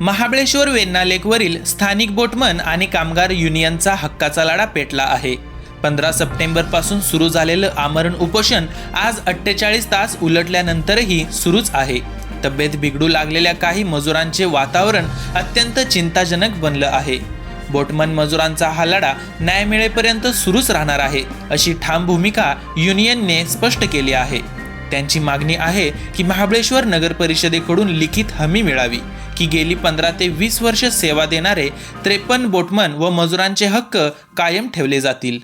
महाबळेश्वर वेन्ना लेकवरील स्थानिक बोटमन आणि कामगार युनियनचा हक्काचा लढा पेटला आहे. पंधरा सप्टेंबरपासून सुरू झालेलं आमरण उपोषण आज अठ्ठेचाळीस तास उलटल्यानंतरही सुरूच आहे. तब्येत बिघडू लागलेल्या काही मजुरांचे वातावरण अत्यंत चिंताजनक बनलं आहे. बोटमन मजुरांचा हा लढा न्याय मिळेपर्यंत सुरूच राहणार आहे अशी ठाम भूमिका युनियनने स्पष्ट केली आहे. त्यांची मागणी आहे की महाबळेश्वर नगर परिषदेकडून लिखित हमी मिळावी की गेली पंधरा ते वीस वर्ष सेवा देणारे त्रेपन्न बोटमन व मजुरांचे हक्क कायम ठेवले जातील.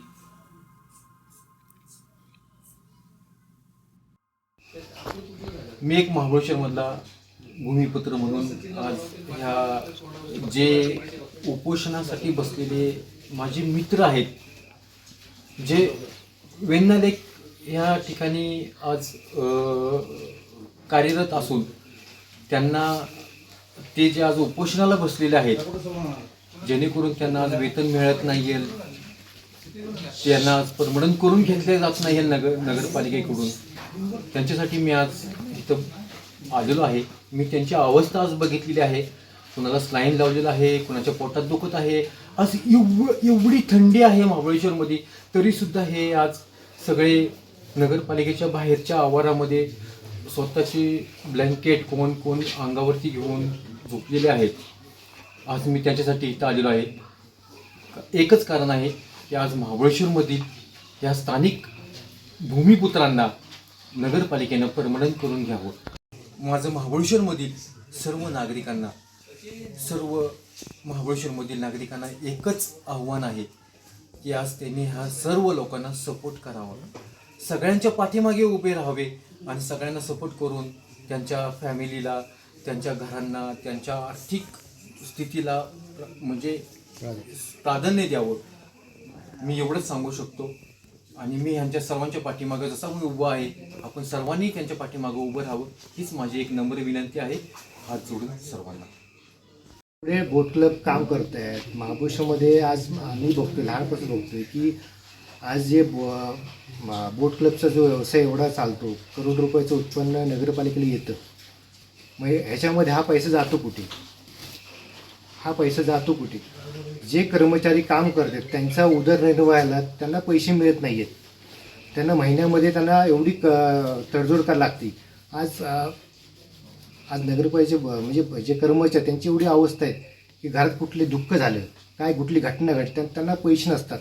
मी एक महाबळेश्वरमधला भूमिपुत्र म्हणून आज ह्या जे उपोषणासाठी बसलेले माझे मित्र आहेत जे वेण्णालेक या ठिकाणी आज कार्यरत असून त्यांना ते जे आज उपोषणाला बसलेले आहेत जेणेकरून त्यांना आज वेतन मिळत नाही त्यांना आज परमडन करून घेतले जात नाही नगर नगरपालिकेकडून. त्यांच्यासाठी मी आज इथं आलेलो आहे. मी त्यांची अवस्था आज बघितलेली आहे. कुणाला स्लाईन लावलेलं आहे कुणाच्या पोटात दुखत आहे. आज एव एवढी थंडी आहे महाबळेश्वरमध्ये तरीसुद्धा हे आज सगळे नगरपालिकेच्या बाहेरच्या आवारामध्ये स्वतःची ब्लँकेट कोण कोण अंगावरती घेऊन झोपलेले आहेत. आज मी त्यांच्यासाठी इथं आलेलो आहे. एकच कारण आहे की आज महाबळेश्वरमधील या स्थानिक भूमिपुत्रांना नगरपालिकेनं परमनंट करून घ्यावं. माझं महाबळेश्वरमधील सर्व नागरिकांना सर्व महाबळेश्वरमधील नागरिकांना एकच आव्हान आहे की आज त्यांनी ह्या सर्व लोकांना सपोर्ट करावा. सगळ्यांच्या पाठीमागे उभे राहावे आणि सगळ्यांना सपोर्ट करून त्यांच्या फॅमिलीला त्यांच्या घरांना त्यांच्या आर्थिक स्थितीला म्हणजे प्राधान्य द्यावं. मी एवढंच सांगू शकतो. आणि मी ह्यांच्या सर्वांच्या पाठीमागं जसा मी उभा आहे आपण सर्वांनी त्यांच्या पाठीमागं उभं राहावं हीच माझी एक नम्र विनंती आहे. हात जोडून सर्वांना. पुढे बोट क्लब काम करत आहेत महाबळेश्वरमध्ये आज आम्ही बघतोय लहानपासून बघतोय की आज जे बो बोट क्लबचा जो व्यवसाय एवढा चालतो करोड रुपयाचं उत्पन्न नगरपालिकेला येतं. मग ह्याच्यामध्ये हा पैसा जातो कुठे? हा पैसा जातो कुठे? जे कर्मचारी काम करतात त्यांचा उदरनिर्वाहाला त्यांना पैसे मिळत नाही आहेत त्यांना महिन्यामध्ये त्यांना एवढी क तडजोड करावी लागते. आज आज नगरपालिकेचे म्हणजे जे कर्मचारी त्यांची एवढी अवस्था आहे की घरात कुठले दुःख झालं काय कुठली घटना घडते त्यांना पैसे नसतात.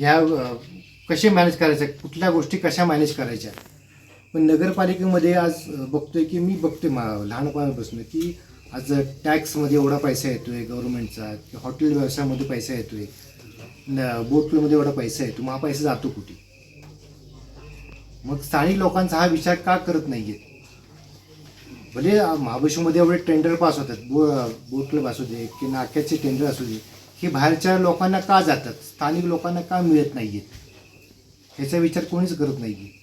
ह्या कसे मॅनेज करायचं? कुठल्या गोष्टी कशा मॅनेज करायच्या? पण नगरपालिकेमध्ये आज बघतोय की मी बघतोय मा लहानपणापासून की आज टॅक्समध्ये एवढा पैसा येतोय गव्हर्नमेंटचा की हॉटेल व्यवसायामध्ये पैसा येतोय न बोटमध्ये एवढा पैसा येतो मग हा पैसा जातो कुठे? मग स्थानिक लोकांचा हा विचार का करत नाही आहेत भले महाबळेश्वरमध्ये एवढे टेंडर पास होतात बो बोट क्लब असू दे की नाक्याचे टेंडर असू दे हे बाहेरच्या लोकांना का जातात? स्थानिक लोकांना का मिळत नाही आहेत ह्याचा विचार कोणीच करत नाही आहे